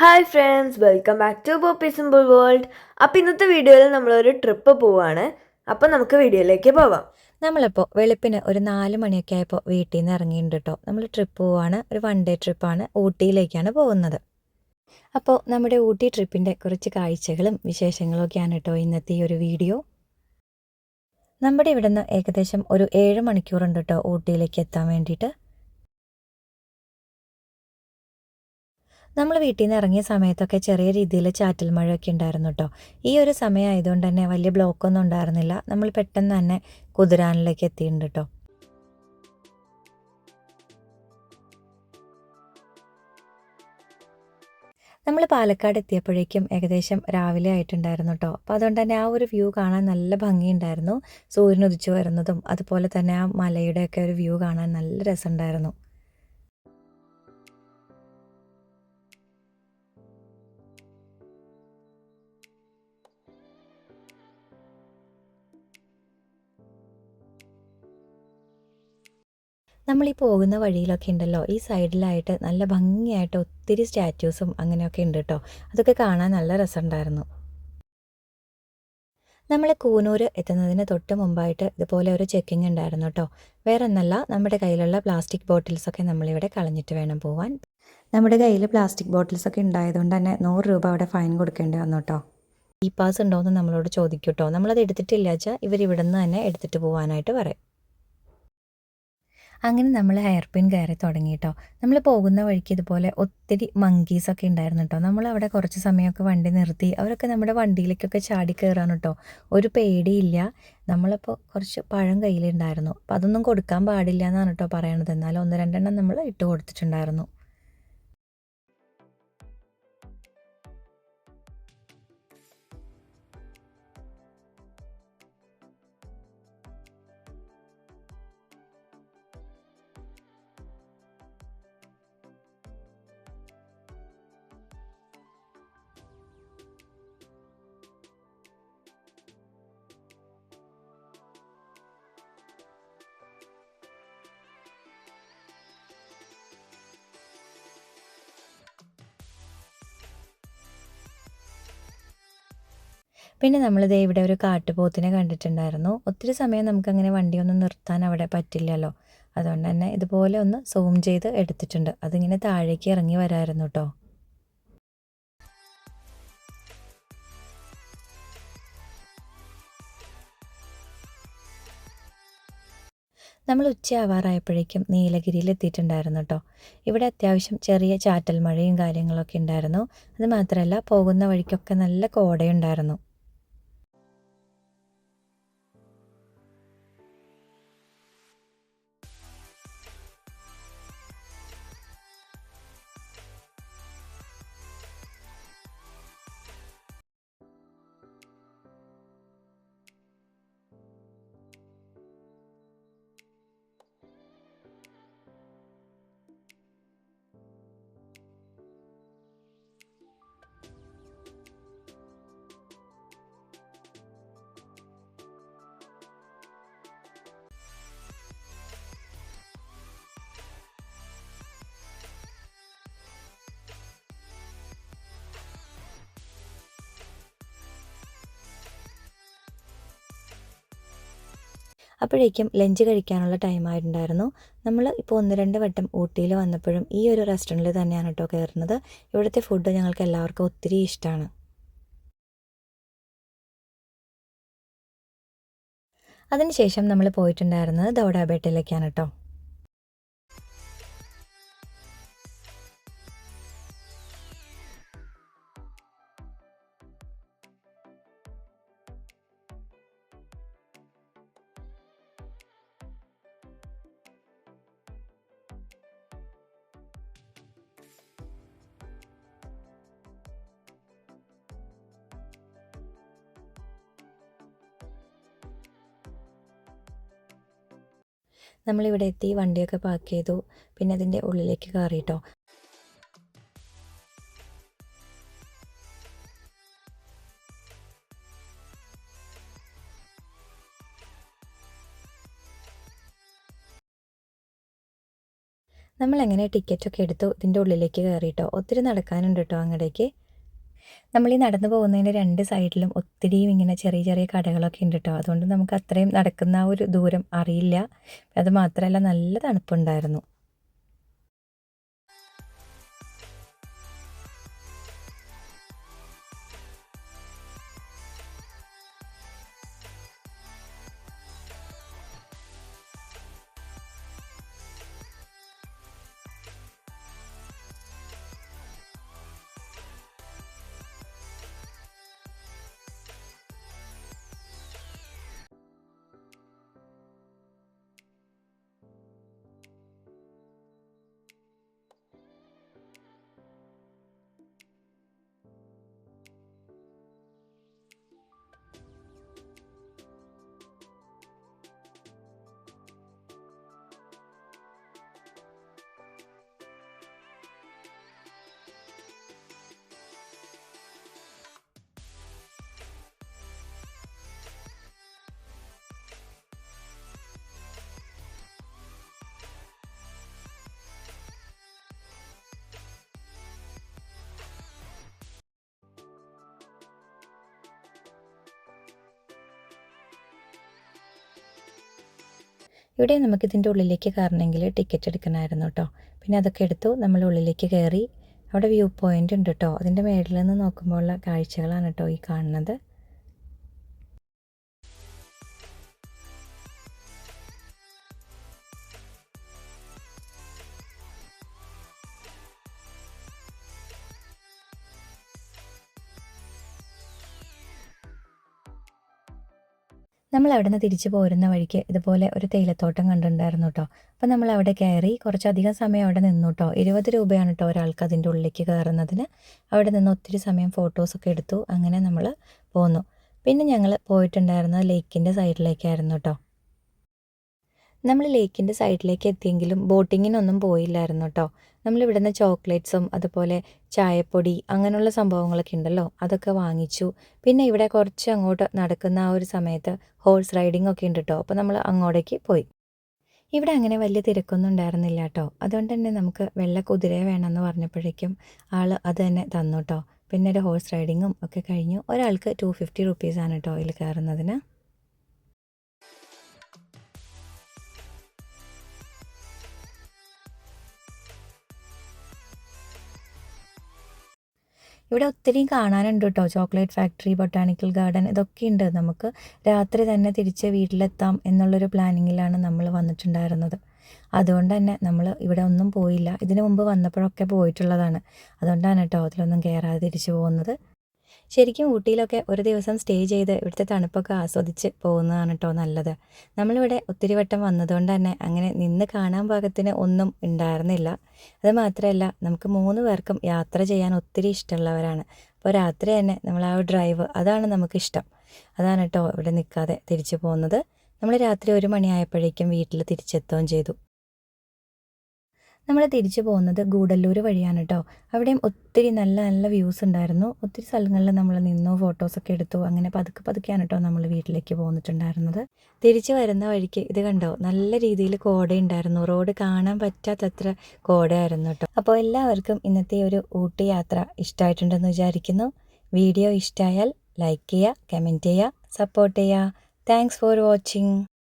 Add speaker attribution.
Speaker 1: Hi friends welcome back to poppy simple world അപ്പോൾ ഇന്നത്തെ വീഡിയോയിൽ നമ്മളൊരു ട്രിപ്പ് പോവാണ്. അപ്പോൾ നമുക്ക് വീഡിയോയിലേക്ക് പോവാം.
Speaker 2: നമ്മളിപ്പോൾ വെളുപ്പിന് ഒരു നാല് മണിയൊക്കെ ആയപ്പോൾ വീട്ടിൽ നിന്ന് ഇറങ്ങിയിട്ടുണ്ട് കേട്ടോ നമ്മൾ ട്രിപ്പ് പോവാണ്. ഒരു വൺ ഡേ ട്രിപ്പാണ് ഊട്ടിയിലേക്കാണ് പോകുന്നത്. അപ്പോൾ നമ്മുടെ ഊട്ടി ട്രിപ്പിന്റെ കുറച്ച് കാഴ്ചകളും വിശേഷങ്ങളും ഒക്കെയാണ് കേട്ടോ ഇന്നത്തെ ഈ ഒരു വീഡിയോ നമ്മുടെ ഇവിടുന്ന് ഏകദേശം ഒരു ഏഴ് മണിക്കൂറുണ്ട് കേട്ടോ ഊട്ടിയിലേക്ക് എത്താൻ വേണ്ടിയിട്ട്. നമ്മൾ വീട്ടിൽ നിന്ന് ഇറങ്ങിയ സമയത്തൊക്കെ ചെറിയ രീതിയിൽ ചാറ്റൽ മഴയൊക്കെ ഉണ്ടായിരുന്നു കേട്ടോ ഈ ഒരു സമയമായതുകൊണ്ട് തന്നെ വലിയ ബ്ലോക്കൊന്നും ഉണ്ടായിരുന്നില്ല. നമ്മൾ പെട്ടെന്ന് തന്നെ കുതിരാനിലേക്ക് എത്തിയിട്ടുണ്ട് കേട്ടോ നമ്മൾ പാലക്കാട് എത്തിയപ്പോഴേക്കും ഏകദേശം രാവിലെ ആയിട്ടുണ്ടായിരുന്നു കേട്ടോ അപ്പോൾ അതുകൊണ്ട് തന്നെ ആ ഒരു വ്യൂ കാണാൻ നല്ല ഭംഗിയുണ്ടായിരുന്നു. സൂര്യൻ ഉദിച്ചു വരുന്നതും അതുപോലെ തന്നെ ആ മലയുടെയൊക്കെ ഒരു വ്യൂ കാണാൻ നല്ല രസമുണ്ടായിരുന്നു. നമ്മൾ ഈ പോകുന്ന വഴിയിലൊക്കെ ഉണ്ടല്ലോ ഈ സൈഡിലായിട്ട് നല്ല ഭംഗിയായിട്ട് ഒത്തിരി സ്റ്റാറ്റ്യൂസും അങ്ങനെയൊക്കെ ഉണ്ട് കേട്ടോ അതൊക്കെ കാണാൻ നല്ല രസമുണ്ടായിരുന്നു. നമ്മൾ കൂനൂർ എത്തുന്നതിന് തൊട്ട് മുമ്പായിട്ട് ഇതുപോലെ ഒരു ചെക്കിംഗ് ഉണ്ടായിരുന്നു കേട്ടോ വേറെ ഒന്നല്ല നമ്മുടെ കയ്യിലുള്ള പ്ലാസ്റ്റിക് ബോട്ടിൽസൊക്കെ നമ്മളിവിടെ കളഞ്ഞിട്ട് വേണം പോവാൻ. നമ്മുടെ കയ്യിൽ പ്ലാസ്റ്റിക് ബോട്ടിൽസൊക്കെ ഉണ്ടായതുകൊണ്ട് തന്നെ നൂറ് രൂപ അവിടെ ഫൈൻ കൊടുക്കേണ്ടി വന്നു കേട്ടോ ഇ പാസ് ഉണ്ടോ എന്ന് നമ്മളോട് ചോദിക്കും കേട്ടോ നമ്മളത് എടുത്തിട്ടില്ല വെച്ചാൽ ഇവർ നിന്ന് തന്നെ എടുത്തിട്ട് പോകാനായിട്ട് പറയും. അങ്ങനെ നമ്മൾ ഹെയർ പിൻ കയറി തുടങ്ങി കേട്ടോ നമ്മൾ പോകുന്ന വഴിക്ക് ഇതുപോലെ ഒത്തിരി മങ്കീസൊക്കെ ഉണ്ടായിരുന്നു കേട്ടോ നമ്മൾ അവിടെ കുറച്ച് സമയമൊക്കെ വണ്ടി നിർത്തി. അവരൊക്കെ നമ്മുടെ വണ്ടിയിലേക്കൊക്കെ ചാടി കയറാൻ കേട്ടോ ഒരു പേടിയില്ല. നമ്മളിപ്പോൾ കുറച്ച് പഴം കയ്യിലുണ്ടായിരുന്നു. അപ്പോൾ അതൊന്നും കൊടുക്കാൻ പാടില്ല എന്നാണ് കേട്ടോ പറയണത്. എന്നാലും ഒന്ന് രണ്ടെണ്ണം നമ്മൾ ഇട്ട് കൊടുത്തിട്ടുണ്ടായിരുന്നു. പിന്നെ നമ്മൾ ദേ ഇവിടെ ഒരു കാട്ടുപോത്തിനെ കണ്ടിട്ടുണ്ടായിരുന്നു. ഒത്തിരി സമയം നമുക്കങ്ങനെ വണ്ടിയൊന്നും നിർത്താൻ അവിടെ പറ്റില്ലല്ലോ. അതുകൊണ്ട് തന്നെ ഇതുപോലെ ഒന്ന് സൂം ചെയ്ത് എടുത്തിട്ടുണ്ട്. അതിങ്ങനെ താഴേക്ക് ഇറങ്ങി വരായിരുന്നു കേട്ടോ നമ്മൾ ഉച്ചയാവാറായപ്പോഴേക്കും നീലഗിരിയിൽ എത്തിയിട്ടുണ്ടായിരുന്നു കേട്ടോ ഇവിടെ അത്യാവശ്യം ചെറിയ ചാറ്റൽ മഴയും കാര്യങ്ങളൊക്കെ ഉണ്ടായിരുന്നു. അത് മാത്രമല്ല പോകുന്ന വഴിക്കൊക്കെ നല്ല കോടയുണ്ടായിരുന്നു. അപ്പോഴേക്കും ലഞ്ച് കഴിക്കാനുള്ള ടൈം ആയിട്ടുണ്ടായിരുന്നു. നമ്മൾ ഇപ്പോൾ ഒന്ന് രണ്ട് വട്ടം ഊട്ടിയിൽ വന്നപ്പോഴും ഈ ഒരു റെസ്റ്റോറന്റിൽ തന്നെയാണ് കേട്ടോ കയറുന്നത്. ഇവിടുത്തെ ഫുഡ് ഞങ്ങൾക്ക് എല്ലാവർക്കും ഒത്തിരി ഇഷ്ടമാണ്. അതിനുശേഷം നമ്മൾ പോയിട്ടുണ്ടായിരുന്നത് ദൗഡാബേട്ടയിലേക്കാണ് കേട്ടോ. നമ്മളിവിടെ എത്തി വണ്ടിയൊക്കെ പാർക്ക് ചെയ്തു പിന്നെ അതിന്റെ ഉള്ളിലേക്ക് കയറിയിട്ടോ നമ്മളെങ്ങനെ ടിക്കറ്റൊക്കെ എടുത്തു ഇതിന്റെ ഉള്ളിലേക്ക് കയറിയിട്ടോ ഒത്തിരി നടക്കാനുണ്ട് കേട്ടോ അങ്ങടേക്ക്. നമ്മൾ ഈ നടന്നു പോകുന്നതിന്റെ രണ്ട് സൈഡിലും ഒത്തിരിയും ഇങ്ങനെ ചെറിയ ചെറിയ കടകളൊക്കെ ഉണ്ട് കേട്ടോ അതുകൊണ്ട് നമുക്ക് അത്രയും നടക്കുന്ന ആ ഒരു ദൂരം അറിയില്ല. അത് മാത്രമല്ല നല്ല തണുപ്പുണ്ടായിരുന്നു. ഇവിടെ നമുക്കിതിന്റെ ഉള്ളിലേക്ക് കയറണമെങ്കിൽ ടിക്കറ്റ് എടുക്കണമായിരുന്നു കേട്ടോ. പിന്നെ അതൊക്കെ എടുത്തു നമ്മൾ ഉള്ളിലേക്ക് കയറി. അവിടെ വ്യൂ പോയിന്റ് ഉണ്ട് കേട്ടോ. അതിന്റെ മേളിൽ നിന്ന് നോക്കുമ്പോഴുള്ള കാഴ്ചകളാണ് കേട്ടോ ഈ കാണുന്നത്. നമ്മൾ അവിടെ നിന്ന് തിരിച്ചു പോരുന്ന വഴിക്ക് ഇതുപോലെ ഒരു തേയിലത്തോട്ടം കണ്ടിട്ടുണ്ടായിരുന്നു കേട്ടോ അപ്പം നമ്മൾ അവിടെ കയറി കുറച്ചധികം സമയം അവിടെ നിന്നു കേട്ടോ ഇരുപത് രൂപയാണ് കേട്ടോ ഒരാൾക്ക് അതിന്റെ ഉള്ളിലേക്ക് കയറുന്നതിന്. അവിടെ നിന്ന് ഒത്തിരി സമയം ഫോട്ടോസൊക്കെ എടുത്തു. അങ്ങനെ നമ്മൾ പോന്നു. പിന്നെ ഞങ്ങൾ പോയിട്ടുണ്ടായിരുന്നത് ലേക്കിന്റെ സൈഡിലേക്കായിരുന്നു കേട്ടോ നമ്മൾ ലേക്കിന്റെ സൈഡിലേക്ക് എത്തിയെങ്കിലും ബോട്ടിങ്ങിനൊന്നും പോയില്ലായിരുന്നു കേട്ടോ നമ്മൾ ഇവിടുന്ന് ചോക്ലേറ്റ്സും അതുപോലെ ചായപ്പൊടി അങ്ങനെയുള്ള സംഭവങ്ങളൊക്കെ ഉണ്ടല്ലോ അതൊക്കെ വാങ്ങിച്ചു. പിന്നെ ഇവിടെ കുറച്ച് അങ്ങോട്ട് നടക്കുന്ന ആ ഒരു സമയത്ത് ഹോഴ്സ് റൈഡിംഗ് ഒക്കെ ഉണ്ട് കേട്ടോ അപ്പോൾ നമ്മൾ അങ്ങോട്ടേക്ക് പോയി. ഇവിടെ അങ്ങനെ വലിയ തിരക്കൊന്നും ഉണ്ടായിരുന്നില്ല കേട്ടോ അതുകൊണ്ട് തന്നെ നമുക്ക് വെള്ള കുതിര വേണമെന്ന് പറഞ്ഞപ്പോഴേക്കും ആൾ അത് തന്നെ തന്നു കേട്ടോ പിന്നെ ഒരു ഹോഴ്സ് റൈഡിങ്ങും ഒക്കെ കഴിഞ്ഞു. ഒരാൾക്ക് ടു ഫിഫ്റ്റി റുപ്പീസാണ് കേട്ടോ ഇതിൽ കയറുന്നതിന്. ഇവിടെ ഒത്തിരി കാണാനുണ്ട് കേട്ടോ ചോക്ലേറ്റ് ഫാക്ടറി ബൊട്ടാണിക്കൽ ഗാർഡൻ ഇതൊക്കെ ഉണ്ട്. നമുക്ക് രാത്രി തന്നെ തിരിച്ച് വീട്ടിലെത്താം എന്നുള്ളൊരു പ്ലാനിങ്ങിലാണ് നമ്മൾ വന്നിട്ടുണ്ടായിരുന്നത്. അതുകൊണ്ട് തന്നെ നമ്മൾ ഇവിടെ ഒന്നും പോയില്ല. ഇതിനു മുമ്പ് വന്നപ്പോഴൊക്കെ പോയിട്ടുള്ളതാണ്. അതുകൊണ്ടാണ് കേട്ടോ അതിലൊന്നും കയറാതെ തിരിച്ചു പോകുന്നത്. ശരിക്കും ഊട്ടിയിലൊക്കെ ഒരു ദിവസം സ്റ്റേ ചെയ്ത് ഇവിടുത്തെ തണുപ്പൊക്കെ ആസ്വദിച്ച് പോകുന്നതാണ് കേട്ടോ നല്ലത്. നമ്മളിവിടെ ഒത്തിരി വട്ടം വന്നതുകൊണ്ട് തന്നെ അങ്ങനെ നിന്ന് കാണാൻ പാകത്തിന് ഒന്നും ഉണ്ടായിരുന്നില്ല. അത് മാത്രമല്ല നമുക്ക് മൂന്ന് പേർക്കും യാത്ര ചെയ്യാൻ ഒത്തിരി ഇഷ്ടമുള്ളവരാണ്. അപ്പോൾ രാത്രി തന്നെ നമ്മൾ ആ ഡ്രൈവ് അതാണ് നമുക്കിഷ്ടം അതാണ് കേട്ടോ ഇവിടെ നിൽക്കാതെ തിരിച്ചു പോകുന്നത്. നമ്മൾ രാത്രി ഒരു മണിയായപ്പോഴേക്കും വീട്ടിൽ തിരിച്ചെത്തുകയും ചെയ്തു. നമ്മൾ തിരിച്ചു പോകുന്നത് ഗൂഡല്ലൂർ വഴിയാണ് കേട്ടോ അവിടെയും ഒത്തിരി നല്ല നല്ല വ്യൂസ് ഉണ്ടായിരുന്നു. ഒത്തിരി സ്ഥലങ്ങളിൽ നമ്മൾ നിന്നു ഫോട്ടോസൊക്കെ എടുത്തു. അങ്ങനെ പതുക്കെ പതുക്കെയാണ് കേട്ടോ നമ്മൾ വീട്ടിലേക്ക് പോന്നിട്ടുണ്ടായിരുന്നത്. തിരിച്ചു വരുന്ന വഴിക്ക് ഇത് കണ്ടോ? നല്ല രീതിയിൽ കോട ഉണ്ടായിരുന്നു റോഡ് കാണാൻ പറ്റാത്തത്ര കോടയായിരുന്നു കേട്ടോ അപ്പോൾ എല്ലാവർക്കും ഇന്നത്തെ ഒരു ഊട്ടി യാത്ര ഇഷ്ടമായിട്ടുണ്ടെന്ന് വിചാരിക്കുന്നു. വീഡിയോ ഇഷ്ടമായാൽ ലൈക്ക് ചെയ്യുക കമന്റ് ചെയ്യുക സപ്പോർട്ട് ചെയ്യുക. Thanks for watching.